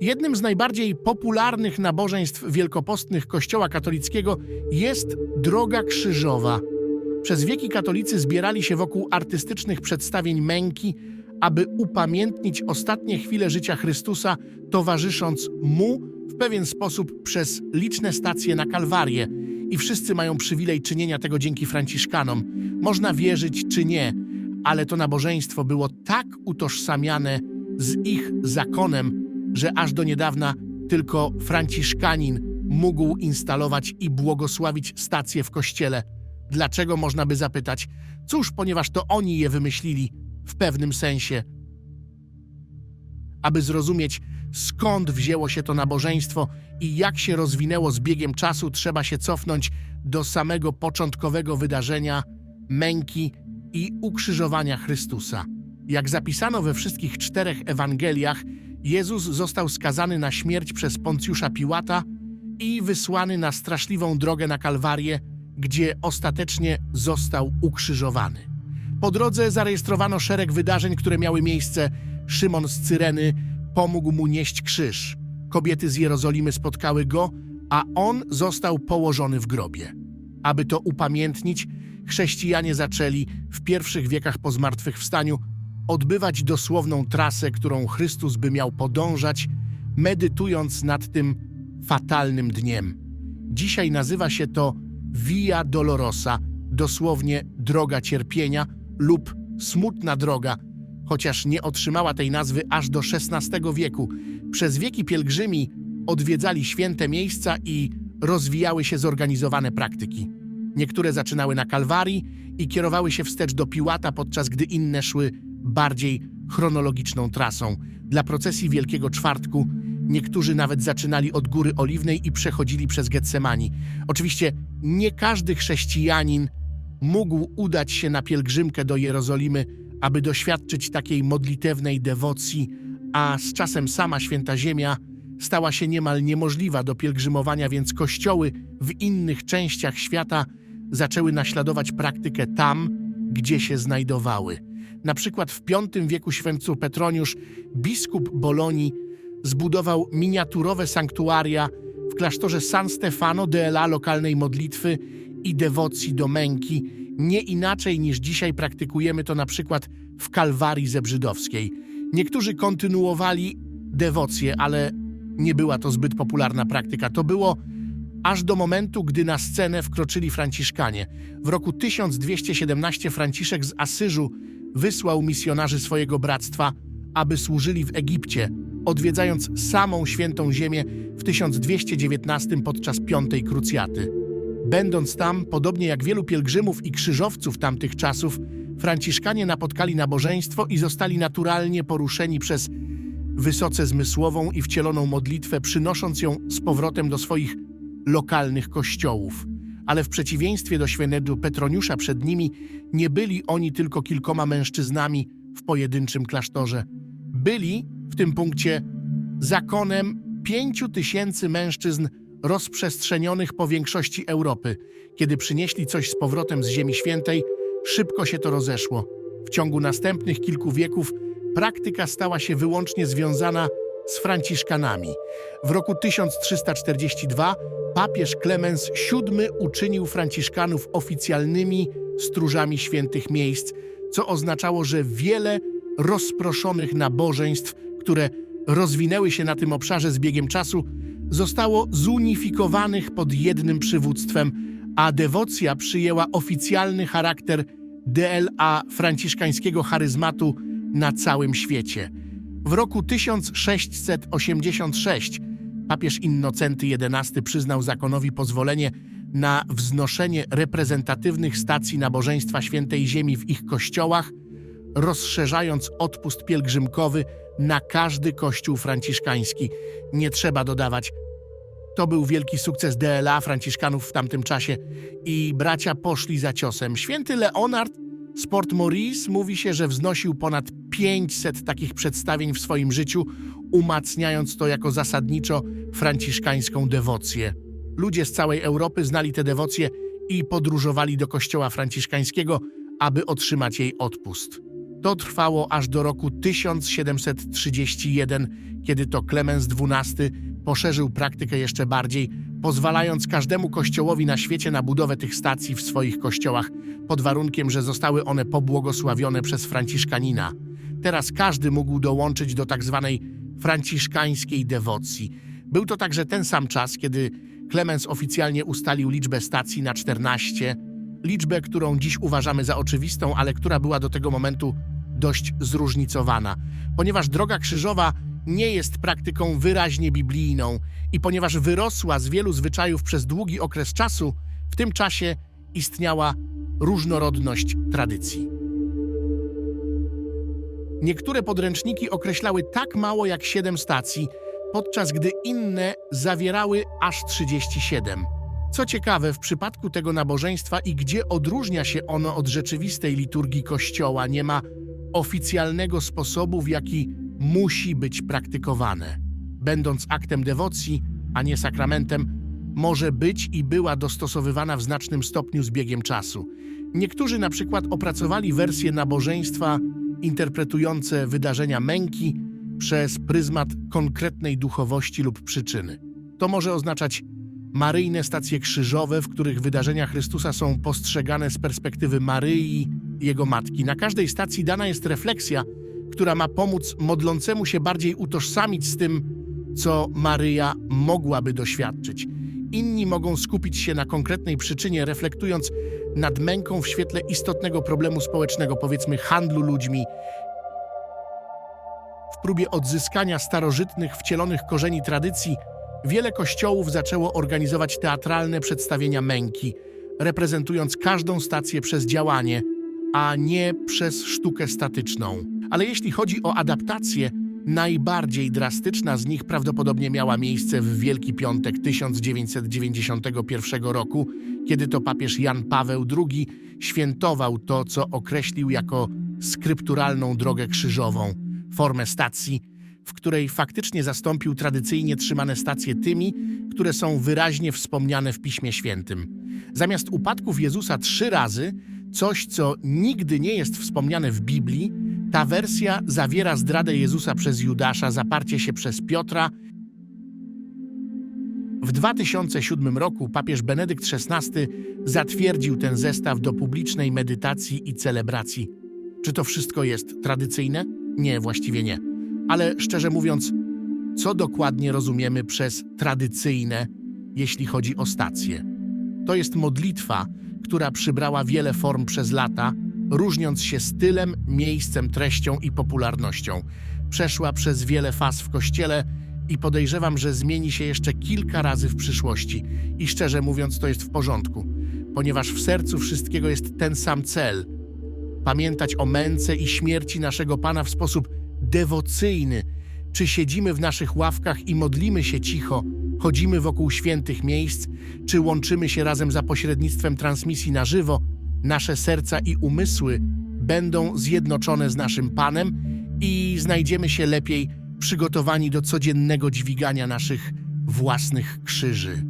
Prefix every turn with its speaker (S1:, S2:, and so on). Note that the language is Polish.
S1: Jednym z najbardziej popularnych nabożeństw wielkopostnych Kościoła katolickiego jest Droga Krzyżowa. Przez wieki katolicy zbierali się wokół artystycznych przedstawień męki, aby upamiętnić ostatnie chwile życia Chrystusa, towarzysząc Mu w pewien sposób przez liczne stacje na Kalwarię. I wszyscy mają przywilej czynienia tego dzięki Franciszkanom. Można wierzyć czy nie, ale to nabożeństwo było tak utożsamiane z ich zakonem, że aż do niedawna tylko Franciszkanin mógł instalować i błogosławić stacje w kościele. Dlaczego można by zapytać? Cóż, ponieważ to oni je wymyślili w pewnym sensie. Aby zrozumieć, skąd wzięło się to nabożeństwo i jak się rozwinęło z biegiem czasu, trzeba się cofnąć do samego początkowego wydarzenia męki i ukrzyżowania Chrystusa. Jak zapisano we wszystkich czterech Ewangeliach, Jezus został skazany na śmierć przez Poncjusza Piłata i wysłany na straszliwą drogę na Kalwarię, gdzie ostatecznie został ukrzyżowany. Po drodze zarejestrowano szereg wydarzeń, które miały miejsce. Szymon z Cyreny pomógł mu nieść krzyż. Kobiety z Jerozolimy spotkały go, a on został położony w grobie. Aby to upamiętnić, chrześcijanie zaczęli w pierwszych wiekach po zmartwychwstaniu odbywać dosłowną trasę, którą Chrystus by miał podążać, medytując nad tym fatalnym dniem. Dzisiaj nazywa się to Via Dolorosa, dosłownie droga cierpienia lub smutna droga, chociaż nie otrzymała tej nazwy aż do XVI wieku. Przez wieki pielgrzymi odwiedzali święte miejsca i rozwijały się zorganizowane praktyki. Niektóre zaczynały na Kalwarii i kierowały się wstecz do Piłata, podczas gdy inne szły bardziej chronologiczną trasą. Dla procesji Wielkiego Czwartku niektórzy nawet zaczynali od Góry Oliwnej i przechodzili przez Getsemani. Oczywiście nie każdy chrześcijanin mógł udać się na pielgrzymkę do Jerozolimy, aby doświadczyć takiej modlitewnej dewocji, a z czasem sama Święta Ziemia stała się niemal niemożliwa do pielgrzymowania, więc kościoły w innych częściach świata zaczęły naśladować praktykę tam, gdzie się znajdowały. Na przykład w V wieku świętu Petroniusz, biskup Bolonii, zbudował miniaturowe sanktuaria w klasztorze San Stefano della lokalnej modlitwy i dewocji do męki, nie inaczej niż dzisiaj praktykujemy to na przykład w Kalwarii Zebrzydowskiej. Niektórzy kontynuowali dewocję, ale nie była to zbyt popularna praktyka. To było aż do momentu, gdy na scenę wkroczyli Franciszkanie. W roku 1217 Franciszek z Asyżu wysłał misjonarzy swojego bractwa, aby służyli w Egipcie, odwiedzając samą Świętą Ziemię w 1219 podczas Piątej Krucjaty. Będąc tam, podobnie jak wielu pielgrzymów i krzyżowców tamtych czasów, Franciszkanie napotkali nabożeństwo i zostali naturalnie poruszeni przez wysoce zmysłową i wcieloną modlitwę, przynosząc ją z powrotem do swoich lokalnych kościołów. Ale w przeciwieństwie do świętego Petroniusza przed nimi nie byli oni tylko kilkoma mężczyznami w pojedynczym klasztorze. Byli w tym punkcie zakonem pięciu tysięcy mężczyzn rozprzestrzenionych po większości Europy. Kiedy przynieśli coś z powrotem z Ziemi Świętej, szybko się to rozeszło. W ciągu następnych kilku wieków praktyka stała się wyłącznie związana z Franciszkanami. W roku 1342 papież Klemens VII uczynił Franciszkanów oficjalnymi stróżami świętych miejsc, co oznaczało, że wiele rozproszonych nabożeństw, które rozwinęły się na tym obszarze z biegiem czasu, zostało zunifikowanych pod jednym przywództwem, a dewocja przyjęła oficjalny charakter DLA franciszkańskiego charyzmatu na całym świecie. W roku 1686 papież Innocenty XI przyznał zakonowi pozwolenie na wznoszenie reprezentatywnych stacji nabożeństwa Świętej Ziemi w ich kościołach, rozszerzając odpust pielgrzymkowy na każdy kościół franciszkański. Nie trzeba dodawać, to był wielki sukces DLA Franciszkanów w tamtym czasie i bracia poszli za ciosem. Święty Leonard z Port Maurice mówi się, że wznosił ponad 500 takich przedstawień w swoim życiu, umacniając to jako zasadniczo franciszkańską dewocję. Ludzie z całej Europy znali tę dewocję i podróżowali do kościoła franciszkańskiego, aby otrzymać jej odpust. To trwało aż do roku 1731, kiedy to Klemens XII poszerzył praktykę jeszcze bardziej, pozwalając każdemu kościołowi na świecie na budowę tych stacji w swoich kościołach, pod warunkiem, że zostały one pobłogosławione przez Franciszkanina. Teraz każdy mógł dołączyć do tak zwanej franciszkańskiej dewocji. Był to także ten sam czas, kiedy Klemens oficjalnie ustalił liczbę stacji na 14, liczbę, którą dziś uważamy za oczywistą, ale która była do tego momentu dość zróżnicowana. Ponieważ droga krzyżowa nie jest praktyką wyraźnie biblijną i ponieważ wyrosła z wielu zwyczajów przez długi okres czasu, w tym czasie istniała różnorodność tradycji. Niektóre podręczniki określały tak mało jak 7 stacji, podczas gdy inne zawierały aż 37. Co ciekawe, w przypadku tego nabożeństwa i gdzie odróżnia się ono od rzeczywistej liturgii Kościoła, nie ma oficjalnego sposobu, w jaki musi być praktykowane. Będąc aktem dewocji, a nie sakramentem, może być i była dostosowywana w znacznym stopniu z biegiem czasu. Niektórzy na przykład opracowali wersje nabożeństwa interpretujące wydarzenia męki przez pryzmat konkretnej duchowości lub przyczyny. To może oznaczać maryjne stacje krzyżowe, w których wydarzenia Chrystusa są postrzegane z perspektywy Maryi, jego matki. Na każdej stacji dana jest refleksja, która ma pomóc modlącemu się bardziej utożsamić z tym, co Maryja mogłaby doświadczyć. Inni mogą skupić się na konkretnej przyczynie, reflektując nad męką w świetle istotnego problemu społecznego, powiedzmy handlu ludźmi. W próbie odzyskania starożytnych, wcielonych korzeni tradycji, wiele kościołów zaczęło organizować teatralne przedstawienia męki, reprezentując każdą stację przez działanie, a nie przez sztukę statyczną. Ale jeśli chodzi o adaptację, najbardziej drastyczna z nich prawdopodobnie miała miejsce w Wielki Piątek 1991 roku, kiedy to papież Jan Paweł II świętował to, co określił jako skrypturalną drogę krzyżową, formę stacji, w której faktycznie zastąpił tradycyjnie trzymane stacje tymi, które są wyraźnie wspomniane w Piśmie Świętym. Zamiast upadków Jezusa trzy razy, coś co nigdy nie jest wspomniane w Biblii, ta wersja zawiera zdradę Jezusa przez Judasza, zaparcie się przez Piotra. W 2007 roku papież Benedykt XVI zatwierdził ten zestaw do publicznej medytacji i celebracji. Czy to wszystko jest tradycyjne? Nie, właściwie nie. Ale szczerze mówiąc, co dokładnie rozumiemy przez tradycyjne, jeśli chodzi o stację? To jest modlitwa, która przybrała wiele form przez lata, różniąc się stylem, miejscem, treścią i popularnością. Przeszła przez wiele faz w kościele i podejrzewam, że zmieni się jeszcze kilka razy w przyszłości. I szczerze mówiąc, to jest w porządku, ponieważ w sercu wszystkiego jest ten sam cel pamiętać o męce i śmierci naszego Pana w sposób dewocyjny. Czy siedzimy w naszych ławkach i modlimy się cicho, chodzimy wokół świętych miejsc, czy łączymy się razem za pośrednictwem transmisji na żywo, nasze serca i umysły będą zjednoczone z naszym Panem i znajdziemy się lepiej przygotowani do codziennego dźwigania naszych własnych krzyży.